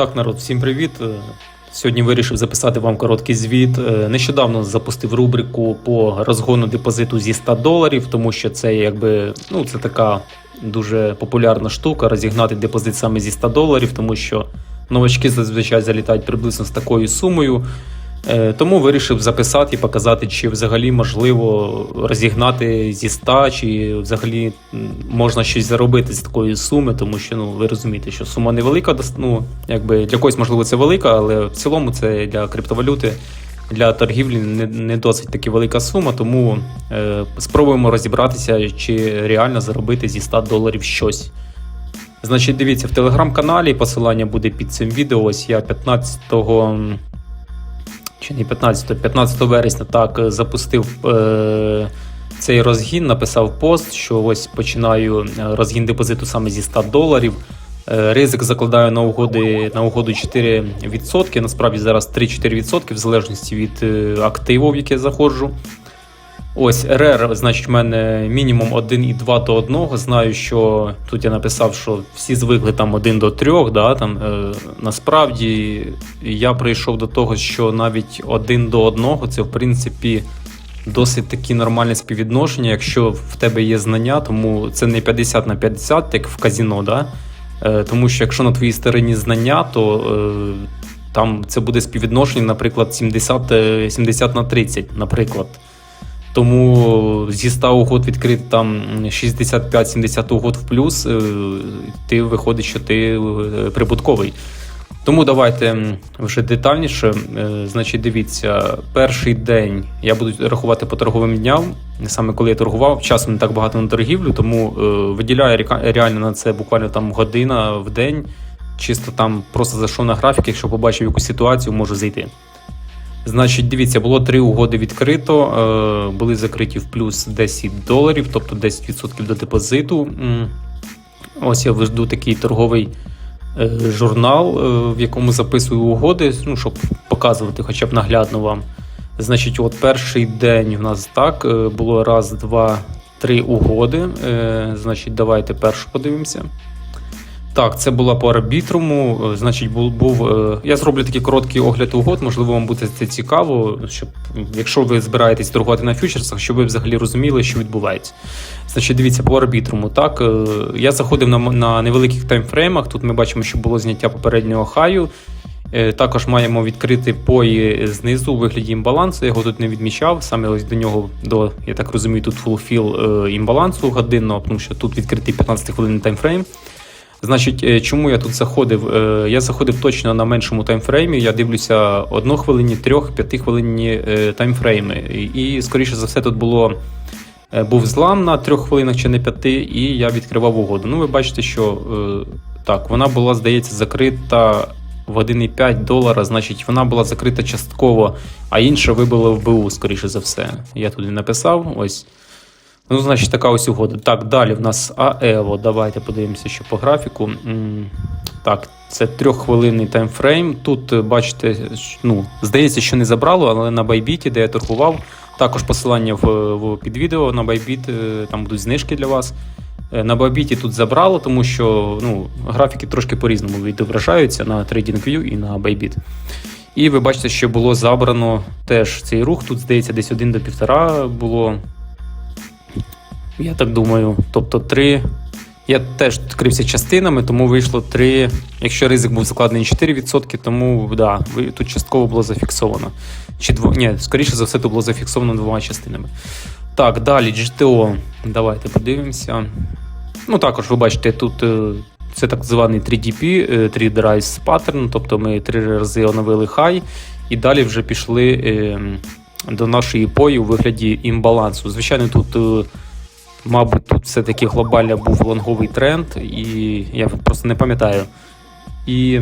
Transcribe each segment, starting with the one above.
Так, народ, всім привіт. Е, Сьогодні вирішив записати вам короткий звіт. Е, Нещодавно запустив рубрику по розгону депозиту зі 100 доларів, тому що це якби ну це така дуже популярна штука розігнати депозит саме зі 100 доларів, тому що новачки зазвичай залітають приблизно з такою сумою. Е, Тому вирішив записати і показати, чи взагалі можливо розігнати зі 100, чи взагалі можна щось заробити з такої суми, тому що ну ви розумієте, що сума невелика, ну якби для когось можливо це велика, але в цілому це для криптовалюти. Для торгівлі не, не досить таки велика сума, тому е, спробуємо розібратися, чи реально заробити зі 100 доларів щось. Значить, дивіться, в телеграм-каналі посилання буде під цим відео. Ось я 15-го чи не 15, 15 вересня так е, запустив е, цей розгін, написав пост, що ось починаю е, розгін депозиту саме зі 100 доларів. Е, Ризик закладаю на угоди на угоду 4%. Насправді зараз 3-4% в залежності від активу, в яке заходжу. Ось РР, значить, в мене мінімум 1,2 до 1. Знаю, що тут я написав, що всі звикли там 1 до 3. Да, там, е, насправді я прийшов до того, що навіть 1 до 1 це в принципі досить такі нормальне співвідношення, якщо в тебе є знання, тому це не 50 на 50, як в казіно. Да? Е, тому що якщо на твоїй стороні знання, то е, там це буде співвідношення, наприклад, 70, е, 70 на 30, наприклад. Тому зі 100 угод відкрити там 65-70 угод в плюс, е, ти виходить, що ти е, прибутковий. Тому давайте вже детальніше. Е, Значить, дивіться, перший день я буду рахувати по торговим дням. Саме коли я торгував, часу не так багато на торгівлю, тому виділяю реально на це буквально там година в день. Чисто там просто зайшов на графік, якщо побачив якусь ситуацію, можу зайти. Значить, дивіться, було три угоди відкрито, е, були закриті в плюс 10 доларів, тобто 10% до депозиту. Ось я веду такий торговий е, журнал, е, в якому записую угоди, ну, щоб показувати хоча б наглядно вам. Значить, от перший день у нас так було раз, два, три угоди. Значить, давайте першу подивимося. Так, це була по арбітруму. Е, Значить, був, був е, я зроблю такий короткий огляд угод. Можливо, вам буде це цікаво, щоб якщо ви збираєтесь торгувати на фьючерсах, щоб ви взагалі розуміли, що відбувається. Значить, дивіться по арбітруму. Так, е, я заходив на, на невеликих таймфреймах. Тут ми бачимо, що було зняття попереднього хаю. Також маємо відкрити пої знизу у вигляді імбалансу. Я його тут не відмічав. Саме ось до нього, до, я так розумію, тут фулфіл імбалансу годинного, тому що тут відкритий 15 хвилин таймфрейм. Значить, е, чому я тут заходив? Е, Я заходив точно на меншому таймфреймі. Я дивлюся однохвилинні, трьох, п'ятихвилинні е, таймфрейми. І, скоріше за все, тут було. Був злам на трьох хвилинах чи не п'яти, і я відкривав угоду. Ну, ви бачите, що так, вона була, здається, закрита в 1,5 долара, значить, вона була закрита частково, а інша вибила в БУ, скоріше за все. Я тут і написав. Ось. Ну, значить, така ось угода. Так, далі в нас АЕВО. Давайте подивимося, що по графіку. Так, це трьоххвилинний таймфрейм. Тут, е, бачите, ну, здається, що не забрало, але на Байбіті, де я торгував, також посилання в, в під відео на Байбіт, е, там будуть знижки для вас. Е, На Байбіті тут забрало, тому що ну, графіки трошки по-різному відображаються на TradingView і на Bybit. І ви бачите, що було забрано теж цей рух. Тут, здається, десь 1 до 1,5 було. Я так думаю. Тобто 3. Я теж крився частинами, тому вийшло 3. Якщо ризик був закладений 4%, тому да, тут частково було зафіксовано. Чи дво... Ні, скоріше за все, тут було зафіксовано двома частинами. Так, далі GTO. Давайте подивимося. Ну, також ви бачите, тут е, це так званий 3DP, е, 3 Rise Pattern, тобто ми три рази оновили хай, і далі вже пішли е, до нашої пої у вигляді імбалансу. Звичайно, тут, е, мабуть, тут все-таки глобально був лонговий тренд, і я просто не пам'ятаю. І,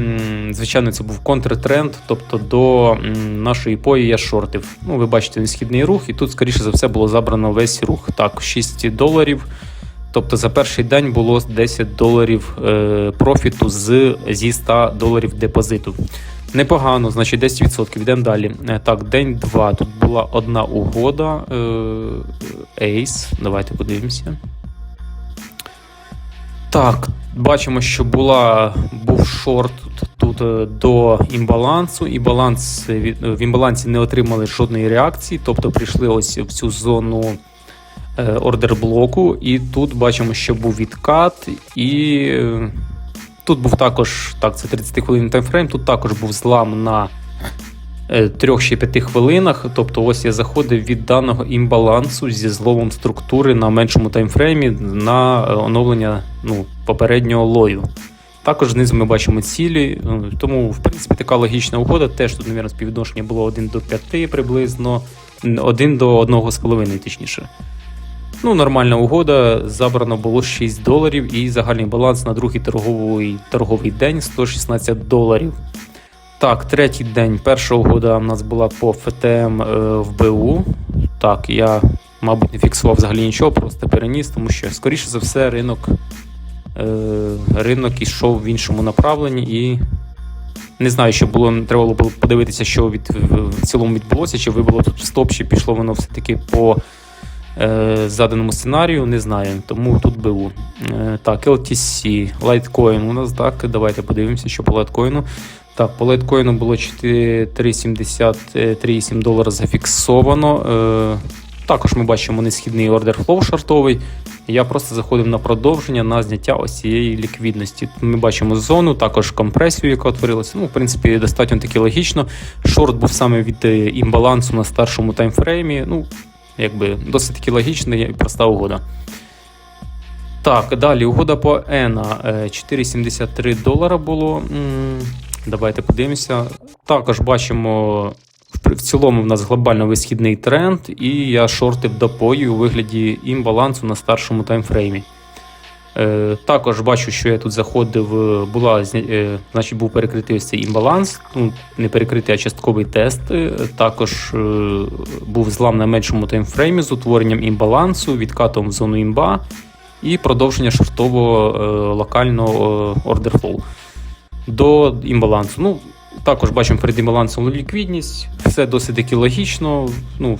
звичайно, це був контртренд, тобто до нашої пої я шортив. Ну, ви бачите несхідний рух, і тут, скоріше за все, було забрано весь рух. Так, 6 доларів. Тобто за перший день було 10 доларів е, профіту з, зі 100 доларів депозиту. Непогано, значить 10%. Йдемо далі. Е, Так, день 2. Тут була одна угода. Е, Ace. Давайте подивимося. Так, бачимо, що була, був шорт тут е, до імбалансу. І баланс е, в імбалансі не отримали жодної реакції, тобто прийшли ось в цю зону ордер блоку. І тут бачимо, що був відкат, і тут був також так, це 30 хвилин таймфрейм. Тут також був злам на 3 чи 5 хвилинах. Тобто, ось я заходив від даного імбалансу зі зловом структури на меншому таймфреймі на е, оновлення ну, попереднього лою. Також знизу ми бачимо цілі, ну, тому, в принципі, така логічна угода. Теж тут, мабуть, співвідношення було 1 до 5 приблизно, 1 до 1,5 точніше. Ну, нормальна угода. Забрано було 6 доларів і загальний баланс на другий торговий, торговий день 116 доларів. Так, третій день. Перша угода у нас була по ФТМ е, в БУ. Так, я, мабуть, не фіксував взагалі нічого, просто переніс, тому що, скоріше за все, ринок, е, ринок ішов в іншому направленні і. Не знаю, що було, треба було подивитися, що від, в, цілому відбулося, чи вибило тут стоп, чи пішло воно все-таки по заданому сценарію, не знаю. Тому тут БУ. Е, так, LTC, Litecoin у нас так. Давайте подивимося, що по лайткоїну. Так, по лайткоїну було 4,73,7 долара зафіксовано. Е, також ми бачимо несхідний ордер флоу шартовий. Я просто заходив на продовження на зняття ось цієї ліквідності. Ми бачимо зону, також компресію, яка утворилася. Ну, в принципі, достатньо таки логічно. Шорт був саме від е, імбалансу на старшому таймфреймі. Ну, якби досить таки логічна і проста угода. Так, далі угода по ENA. Е, 4,73 долара було. Давайте подивимося. Також бачимо в цілому в нас глобально висхідний тренд, і я шортив допою у вигляді імбалансу на старшому таймфреймі. Е, також бачу, що я тут заходив, е, була, е, значить, був перекритий ось цей імбаланс, ну, не перекритий, а частковий тест. Також був злам на меншому таймфреймі з утворенням імбалансу, відкатом в зону імба і продовження шортового локального flow до імбалансу. Ну, також бачимо перед імбалансом ліквідність, все досить таки логічно, ну,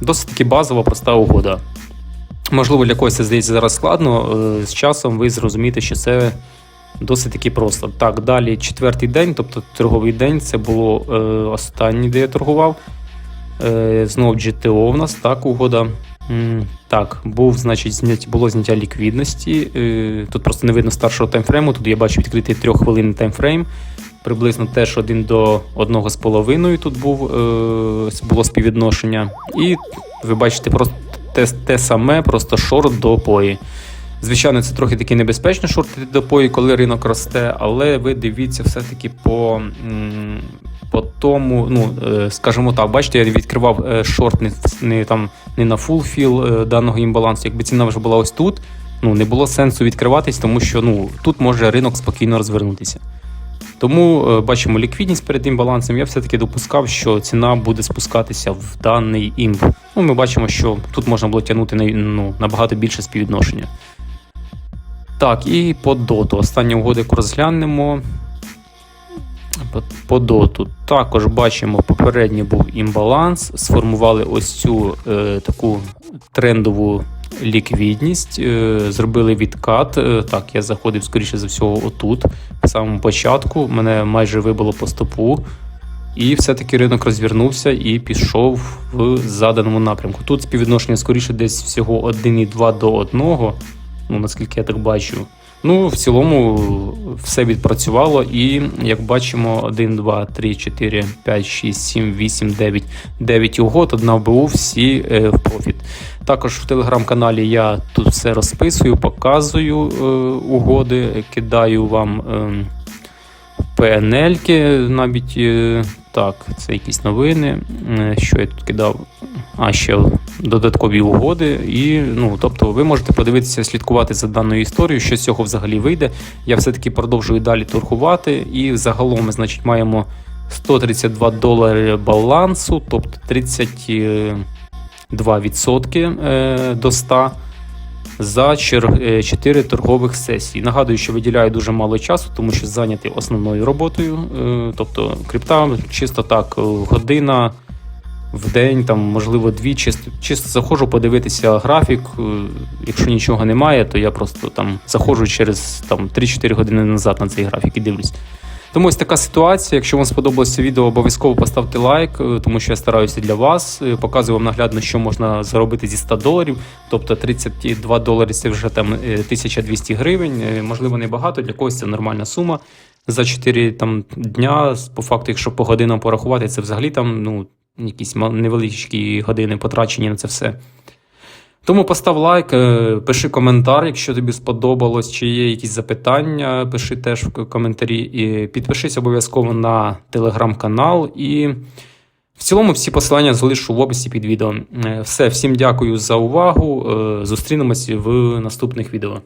досить таки базова, проста угода. Можливо, для когось це здається зараз складно. е, З часом ви зрозумієте, що це досить таки просто. Так, далі четвертий день, тобто торговий день, це було е, останній, де я торгував. Е, знову GTO в нас так, угода. Так, був, значить, було зняття ліквідності. Тут просто не видно старшого таймфрейму. Тут я бачу відкритий трьоххвилинний таймфрейм. Приблизно теж один до одного з половиною тут був, було співвідношення. І ви бачите просто те, те саме, просто шорт до пої. Звичайно, це трохи таки небезпечно шортити до пої, коли ринок росте, але ви дивіться все-таки по, по тому, ну, е, скажімо так, бачите, я відкривав е, шорт не, не, там, не на full fill е, даного імбалансу. Якби ціна вже була ось тут, ну, не було сенсу відкриватись, тому що ну, тут може ринок спокійно розвернутися. Тому е, бачимо ліквідність перед імбалансом. Я все-таки допускав, що ціна буде спускатися в даний імб. Ну, ми бачимо, що тут можна було тягнути ну, набагато більше співвідношення. Так, і по доту. Остання угода, яку розглянемо. По, доту. Також бачимо, попередньо був імбаланс. Сформували ось цю е, таку трендову ліквідність, е, зробили відкат. Е, так, я заходив, скоріше за всього, отут, в самому початку. Мене майже вибило по стопу. І все-таки ринок розвернувся і пішов в заданому напрямку. Тут співвідношення скоріше десь всього 1,2 до 1, ну наскільки я так бачу. Ну, в цілому все відпрацювало, і як бачимо, 1, 2, 3, 4, 5, 6, 7, 8, 9, 9 угод, одна БУ, всі е, в профіт. Також в телеграм-каналі я тут все розписую, показую е, угоди, кидаю вам е, PNL-ки, навіть е, так, це якісь новини. Е, що я тут кидав? А ще додаткові угоди. І, ну, Тобто ви можете подивитися, слідкувати за даною історією, що з цього взагалі вийде. Я все-таки продовжую далі торгувати. І загалом ми значить, маємо 132 долари балансу, тобто 30. 2% е, до 100 за 4 е, торгових сесії. Нагадую, що виділяю дуже мало часу, тому що зайнятий основною роботою, е, тобто крипта, чисто так, година. В день, там, можливо, дві, чисто чисто заходжу подивитися графік. Якщо нічого немає, то я просто там заходжу через там 3-4 години назад на цей графік і дивлюсь. Тому ось така ситуація. Якщо вам сподобалося це відео, обов'язково поставте лайк, е, тому що я стараюся для вас. Е, Показую вам наглядно, що можна заробити зі 100 доларів. Тобто 32 долари це вже там е, 1200 гривень. Е, Можливо, не багато, для когось це нормальна сума. За 4 там, дня, по факту, якщо по годинам порахувати, це взагалі там ну, якісь невеличкі години потрачені на це все. Тому постав лайк, е, пиши коментар, якщо тобі сподобалось, чи є якісь запитання, пиши теж в коментарі. І підпишись обов'язково на телеграм-канал. І в цілому всі посилання залишу в описі під відео. Е, Все, всім дякую за увагу. е, Зустрінемось в наступних відео.